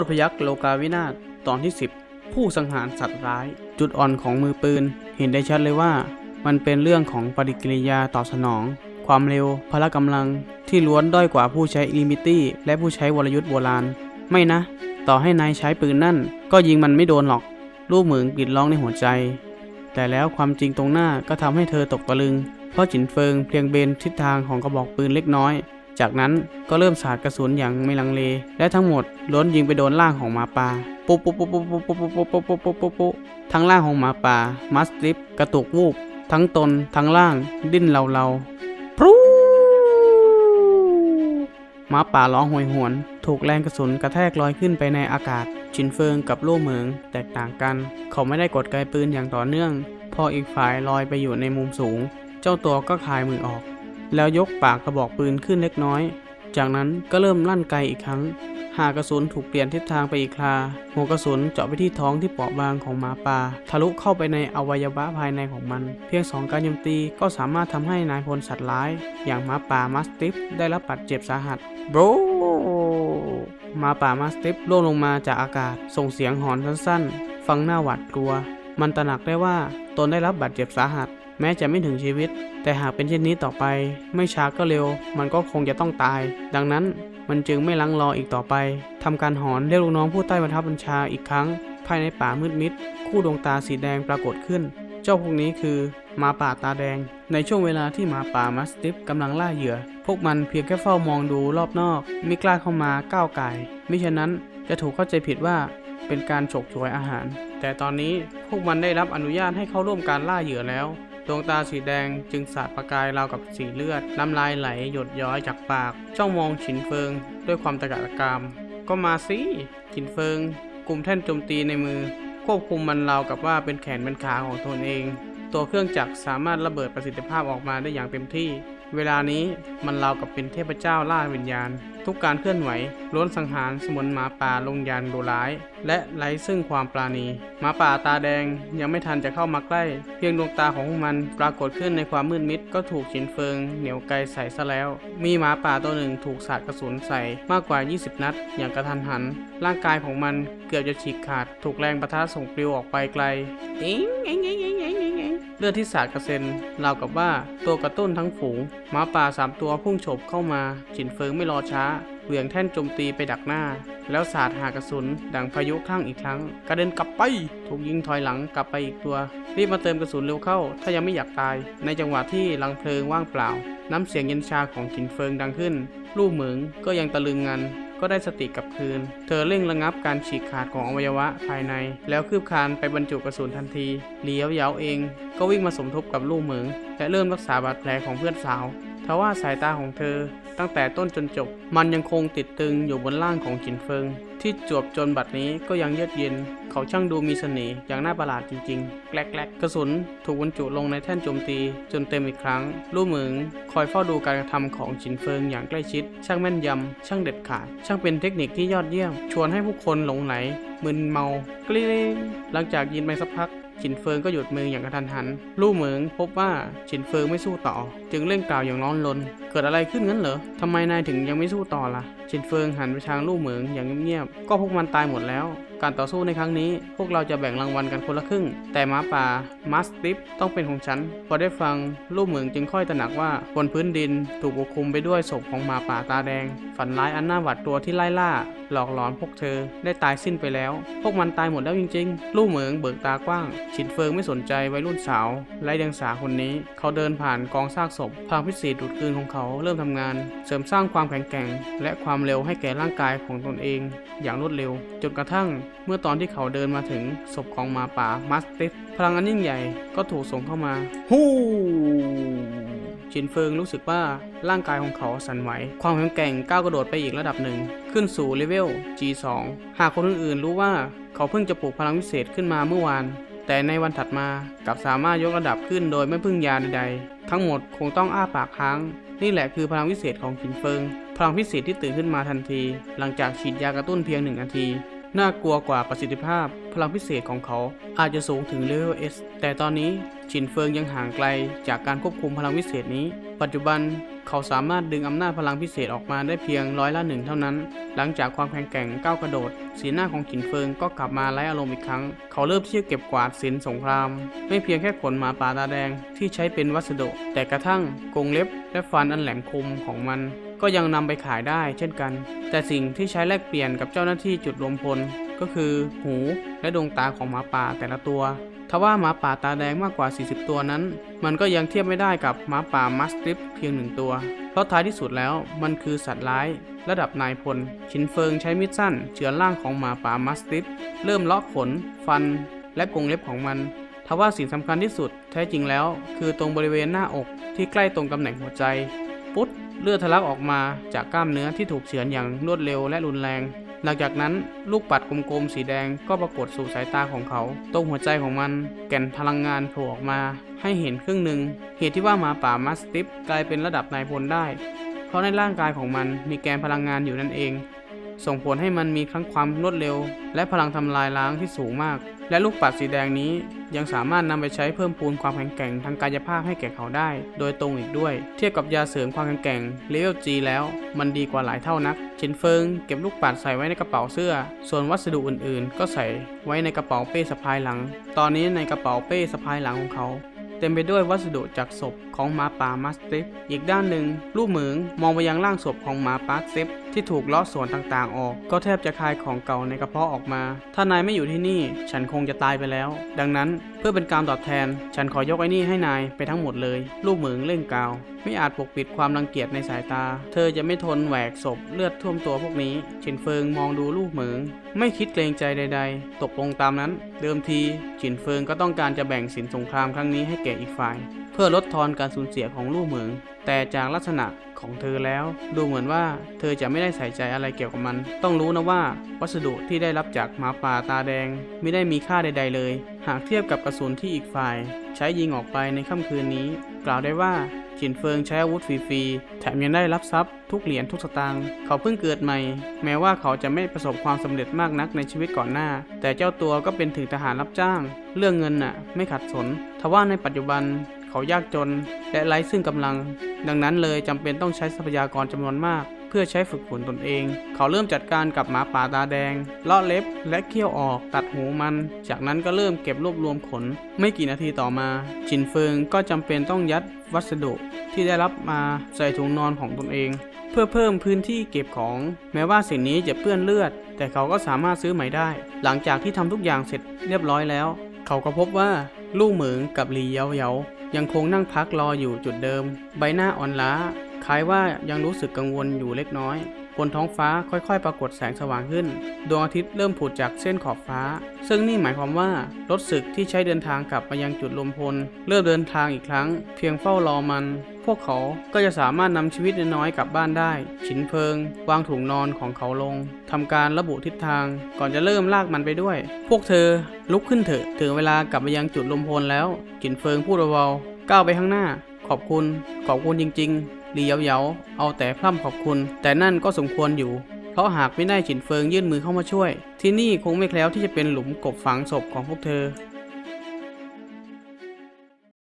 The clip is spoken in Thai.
ตรพยักโลกาวินาศตอนที่ 10 ผู้สังหารสัตว์ร้าย จุดอ่อนของมือปืน เห็นได้ชัดเลยว่า มันเป็นเรื่องของปฏิกิริยาตอบสนอง ความเร็ว พละกำลัง ที่ล้วนด้อยกว่าผู้ใช้ลิมิตี้และผู้ใช้วรยุทธ์โบราณ ไม่นะ ต่อให้นายใช้ปืนนั่น ก็ยิงมันไม่โดนหรอกลูกเหมืองกรีดร้องในหัวใจ แต่แล้วความจริงตรงหน้าก็ทำให้เธอตกตะลึง เพราะจินเฟิงเพียงเบนทิศทางของกระบอกปืนเล็กน้อย จากนั้นก็เริ่มสาดกระสุนอย่างไม่ลังเล และทั้งหมดล้นยิงไปโดนล่างของหมาป่าปุ๊บปุ๊บปุ๊บปุ๊บปุ๊บปุ๊บปุ๊บปุ๊บปุ๊บปุ๊บปุ๊บปุ๊บทั้งล่างของหมาป่ามัสติฟกระตุกวูบทั้งตนทั้งล่างดิ้นเลาเลาพรูหมาป่าร้องโหยหวน ถูกแรงกระสุนกระแทกลอยขึ้นไปในอากาศ ชินเฟิงกับลู่เหมิงแตกต่างกัน เขาไม่ได้กดไกปืนอย่างต่อเนื่อง พออีกฝ่ายลอยไปอยู่ในมุมสูง เจ้าตัวก็คลายมือออก แล้วยกปากกระบอกปืนขึ้นเล็กน้อย จากนั้นก็เริ่มลั่นไกอีกครั้ง หากกระสุนถูกเปลี่ยนทิศทางไปอีกครา หัวกระสุนเจาะไปที่ท้องที่เปราะบางของหมาป่า ทะลุเข้าไปในอวัยวะภายในของมัน เพียงสองการโจมตีก็สามารถทำให้นายพลสัตว์ร้าย อย่างหมาป่ามัสติฟได้รับบาดเจ็บสาหัสโบรหมาป่ามัสติฟล่วงลงมาจากอากาศ ส่งเสียงหอนสั้นๆ ฟังหน้าหวาดกลัว มันตระหนักได้ว่าตนได้รับบาดเจ็บสาหัส แม้จะไม่ถึงชีวิต แต่หากเป็นเช่นนี้ต่อไป ไม่ช้าก็เร็ว มันก็คงจะต้องตาย ดังนั้นมันจึงไม่ลังรออีกต่อไปทำการหอนเรียกลูกน้องผู้ใต้บังคับบัญชาอีกครั้ง ภายในป่ามืดมิด คู่ดวงตาสีแดงปรากฏขึ้น เจ้าพวกนี้คือหมาป่าตาแดง ในช่วงเวลาที่หมาป่ามัสติฟกำลังล่าเหยื่อ พวกมันเพียงแค่เฝ้ามองดูรอบนอก ไม่กล้าเข้ามาก้าวไก่มิฉะนั้นจะถูกเข้าใจผิดว่าเป็นการฉกฉวยอาหาร แต่ตอนนี้พวกมันได้รับอนุญาตให้เข้าร่วมการล่าเหยื่อแล้ว ดวงตาสีแดงจึงสาดประกายราวกับสีเลือด น้ำลายไหลหยดย้อยจากปาก จ้องมองฉินเฟิง ด้วยความตะกะตะกาม ก็มาสิฉินเฟิงกลุ่มแท่นโจมตีในมือ ควบคุมมันราวกับว่าเป็นแขนเป็นขาของตนเอง ตัวเครื่องจักรสามารถระเบิดประสิทธิภาพออกมาได้อย่างเต็มที่ เวลานี้มันราวกับเป็นเทพเจ้าล่าวิญญาณ ทุกการเคลื่อนไหวล้วนสังหารสมุนหมาป่าลงยานดูร้าย และไร้ซึ่งความปราณีหมาป่าตาแดงยังไม่ทันจะเข้ามาใกล้ เพียงดวงตาของมันปรากฏขึ้นในความมืดมิดก็ถูกฉินเฟิงเหนียวไกลใส่ซะแล้ว มีหมาป่าตัวหนึ่งถูกสาดกระสุนใส่มากกว่า 20 นัด อย่างกระทันหัน ร่างกายของมันเกือบจะฉีกขาด ถูกแรงประทะส่งปลิวออกไปไกลอิงอิงอิงอิ๊งอิ๊งอิ๊งอิ๊ง เลือดที่สาดกระเซ็นราวกับว่าตัวกระตุ้นทั้งฝูงหมาป่าสามตัวพุ่งฉบเข้ามาฉินเฟิงไม่รอช้าเหวี่ยงแท่นโจมตีไปดักหน้า แล้วสาดหากระสุน ดังพายุคลั่งอีกครั้ง กระเด็นกลับไป ถูกยิงถอยหลังกลับไปอีกตัว รีบมาเติมกระสุนเร็วเข้า ถ้ายังไม่อยากตาย ในจังหวะที่ลังเพลิงว่างเปล่า น้ำเสียงเย็นชาของฉินเฟิงดังขึ้น ลูกเหมืองก็ยังตะลึงงัน ก็ได้สติกลับคืน เธอเร่งระงับการฉีกขาดของอวัยวะภายใน แล้วคืบคลานไปบรรจุกระสุนทันทีเลี้ยวเหยาเอง ก็วิ่งมาสมทบกับลูกเหมืองและเริ่มรักษาบาดแผลของเพื่อนสาว ทว่าสายตาของเธอตั้งแต่ต้นจนจบ มันยังคงติดตึงอยู่บนร่างของจินเฟิง ที่จวบจนบัดนี้ก็ยังเยือกเย็น เขาช่างดูมีเสน่ห์อย่างน่าประหลาดจริงๆแกลกๆกระสุนถูกบรรจุลงในแท่นโจมตี จนเต็มอีกครั้ง ลู่เหมืองคอยเฝ้าดูการกระทำของจินเฟิงอย่างใกล้ชิด ช่างแม่นยำ ช่างเด็ดขาด ช่างเป็นเทคนิคที่ยอดเยี่ยม ชวนให้ผู้คนหลงไหลมึนเมากลิ้งหลังจากยินไปสักพักฉินเฟิงก็หยุดมืออย่างกระทันหัน ลู่เหมิงพบว่าฉินเฟิงไม่สู้ต่อ จึงเร่งกล่าวอย่างร้อนรน เกิดอะไรขึ้นงั้นเหรอทำไมนายถึงยังไม่สู้ต่อล่ะฉินเฟิงหันไปทางลู่เหมิงอย่างเงียบๆ ก็พวกมันตายหมดแล้ว การต่อสู้ในครั้งนี้ พวกเราจะแบ่งรางวัลกันคนละครึ่ง แต่ม้าป่ามัสติฟต้องเป็นของฉัน พอได้ฟังลู่เหมิงจึงค่อยตระหนักว่าบนพื้นดินถูกปกคลุมไปด้วยศพของหมาป่าตาแดง ฝันร้ายอันน่าหวาดกลัวที่ไล่ล่า หลอกหลอนพวกเธอได้ตายสิ้นไปแล้ว พวกมันตายหมดแล้วจริงๆ ลู่เหมิงเบิกตากว้างฉินเฟิงไม่สนใจวัยรุ่นสาวไร้เดียงสาคนนี้ เขาเดินผ่านกองซากศพพลังพิเศษดูดกลืนของเขาเริ่มทำงาน เสริมสร้างความแข็งแกร่ง และความเร็วให้แก่ร่างกายของตนเอง อย่างรวดเร็ว จนกระทั่งเมื่อตอนที่เขาเดินมาถึงศพของหมาป่ามัสติฟพลังอันยิ่งใหญ่ก็ถูกส่งเข้ามา ฮู้ชินเฟิงรู้สึกว่าร่างกายของเขาสั่นไหว ความแข็งแกร่งก้าวกระโดดไปอีกระดับหนึ่ง ขึ้นสู่เลเวล G2 หากคนอื่นๆรู้ว่าเขาเพิ่งจะปลูกพลังวิเศษขึ้นมาเมื่อวาน แต่ในวันถัดมากลับสามารถยกระดับขึ้นโดยไม่พึ่งยาใดๆ ทั้งหมดคงต้องอ้าปากค้าง นี่แหละคือพลังวิเศษของขินเฟิง พลังพิเศษที่ตื่นขึ้นมาทันที หลังจากฉีดยากระตุ้นเพียงหนึ่งนาที น่ากลัวกว่าประสิทธิภาพ พลังพิเศษของเขาอาจจะสูงถึงเลเวล S แต่ตอนนี้ฉินเฟิงยังห่างไกลจากการควบคุมพลังพิเศษนี้ ปัจจุบันเขาสามารถดึงอำนาจพลังพิเศษออกมาได้เพียงร้อยละหนึ่งเท่านั้น หลังจากความแข็งแกร่งก้าวกระโดด สีหน้าของฉินเฟิงก็กลับมาไร้อารมณ์อีกครั้ง เขาเริ่มที่จะเก็บกวาดสินสงคราม ไม่เพียงแค่ขนหมาป่าตาแดงที่ใช้เป็นวัสดุ แต่กระทั่งกรงเล็บและฟันอันแหลมคมของมัน ก็ยังนำไปขายได้เช่นกัน แต่สิ่งที่ใช้แลกเปลี่ยนกับเจ้าหน้าที่จุดรวมพล ก็คือหูและดวงตาของหมาป่าแต่ละตัวทว่าหมาป่าตาแดงมากกว่า 40 ตัวนั้น มันก็ยังเทียบไม่ได้กับหมาป่ามัสติฟเพียงหนึ่งตัว เพราะท้ายที่สุดแล้วมันคือสัตว์ร้าย ระดับนายพล ชินเฟิงใช้มีดสั้นเฉือนร่างของหมาป่ามัสติฟเริ่มเลาะขน ฟัน และกรงเล็บของมันทว่าสิ่งสำคัญที่สุดแท้จริงแล้ว คือตรงบริเวณหน้าอกที่ใกล้ตรงตำแหน่งหัวใจ ปุ๊ดเลือดทะลักออกมาจากกล้ามเนื้อที่ถูกเฉือนอย่างรวดเร็วและรุนแรง หลังจากนั้นลูกปัดกลมๆสีแดงก็ปรากฏสู่สายตาของเขา ตรงหัวใจของมัน แก่นพลังงานโผล่ออกมา ให้เห็นครึ่งหนึ่ง เหตุที่ว่าหมาป่ามัสติฟกลายเป็นระดับนายพลได้ เพราะในร่างกายของมันมีแกนพลังงานอยู่นั่นเอง ส่งผลให้มันมีทั้งความรวดเร็ว และพลังทำลายล้างที่สูงมาก และลูกปัดสีแดงนี้ยังสามารถนำไปใช้เพิ่มพูนความแข็งแกร่งทางกายภาพให้แก่เขาได้ โดยตรงอีกด้วย เทียบกับยาเสริมความแข็งแกร่งเลเวล G แล้วมันดีกว่าหลายเท่านัก ชินเฟิงเก็บลูกปัดใส่ไว้ในกระเป๋าเสื้อ ส่วนวัสดุอื่นๆ ก็ใส่ไว้ในกระเป๋าเป้สะพายหลัง ตอนนี้ในกระเป๋าเป้สะพายหลังของเขาเต็มไปด้วยวัสดุจากศพของหมาป่ามัสติฟอีกด้านหนึ่งลูกเหมืองมองไปยังร่างศพของหมาป่าซิฟที่ถูกเลาะส่วนต่างๆออก ก็แทบจะคายของเก่าในกระเพาะออกมา ถ้านายไม่อยู่ที่นี่ ฉันคงจะตายไปแล้ว ดังนั้นเพื่อเป็นการตอบแทน ฉันขอยกไอ้นี่ให้นายไปทั้งหมดเลย ลูกเหมืองเล่งกาว ไม่อาจปกปิดความรังเกียจในสายตา เธอจะไม่ทนแหวกศพเลือดท่วมตัวพวกนี้ฉินเฟิงมองดูลูกเหมือง ไม่คิดเกรงใจใด ๆ ตกลงตามนั้น เดิมทีฉินเฟิงก็ต้องการจะแบ่งสินสงครามครั้งนี้ให้แก่อีกฝ่าย เพื่อลดทอนการสูญเสียของลูกเหมือง แต่จากลักษณะ ของเธอแล้ว ดูเหมือนว่าเธอจะไม่ได้ใส่ใจอะไรเกี่ยวกับมัน ต้องรู้นะว่าวัสดุที่ได้รับจากหมาป่าตาแดงไม่ได้มีค่าใด ๆ เลย หากเทียบกับกระสุนที่อีกฝ่าย ใช้ยิงออกไปในค่ำคืนนี้ กล่าวได้ว่าจินเฟิงใช้อาวุธฟรีๆ แถมยังได้รับทรัพย์ทุกเหรียญทุกสตางค์เขาเพิ่งเกิดใหม่ แม้ว่าเขาจะไม่ประสบความสำเร็จมากนักในชีวิตก่อนหน้า แต่เจ้าตัวก็เป็นถึงทหารรับจ้าง เรื่องเงินน่ะ ไม่ขัดสน ทว่าในปัจจุบัน เขายากจน และไร้ซึ่งกำลัง ดังนั้นเลยจำเป็นต้องใช้ทรัพยากรจำนวนมาก เพื่อใช้ฝึกฝนตนเอง เขาเริ่มจัดการกับหมาป่าตาแดงเลาะเล็บ และเคี่ยวออกตัดหูมัน จากนั้นก็เริ่มเก็บรวบรวมขน ไม่กี่นาทีต่อมาชินเฟิงก็จำเป็นต้องยัดวัสดุที่ได้รับมาใส่ถุงนอนของตนเอง เพื่อเพิ่มพื้นที่เก็บของ แม้ว่าสิ่งนี้จะเปื้อนเลือด แต่เขาก็สามารถซื้อใหม่ได้ หลังจากที่ทำทุกอย่างเสร็จเรียบร้อยแล้ว เขาก็พบว่า ลู่เหมิงกับหลีเยาเยา ยังคงนั่งพักรออยู่จุดเดิม ใบหน้าอ่อนล้า คล้ายว่ายังรู้สึกกังวลอยู่เล็กน้อย บนท้องฟ้าค่อยๆ ปรากฏแสงสว่างขึ้น ดวงอาทิตย์เริ่มผุดจากเส้นขอบฟ้า ซึ่งนี่หมายความว่ารถศึกที่ใช้เดินทางกลับมายังจุดลมพลเริ่มเดินทางอีกครั้ง เพียงเฝ้ารอมัน พวกเขาก็จะสามารถนำชีวิตน้อยๆกลับบ้านได้ ฉินเพิง วางถุงนอนของเขาลงทำการระบุทิศทาง ก่อนจะเริ่มลากมันไปด้วย พวกเธอลุกขึ้นเถอะถึงเวลากลับมายังจุดลมพลแล้วฉินเฟิงพูดเบาๆก้าวไปข้างหน้า ขอบคุณ ขอบคุณจริง ๆ ลีเยาเยาเอาแต่พร่ำขอบคุณ แต่นั่นก็สมควรอยู่ เพราะหากไม่ได้ฉินเฟิงยื่นมือเข้ามาช่วย ที่นี่คงไม่แคล้วที่จะเป็นหลุมกบฝังศพของพวกเธอ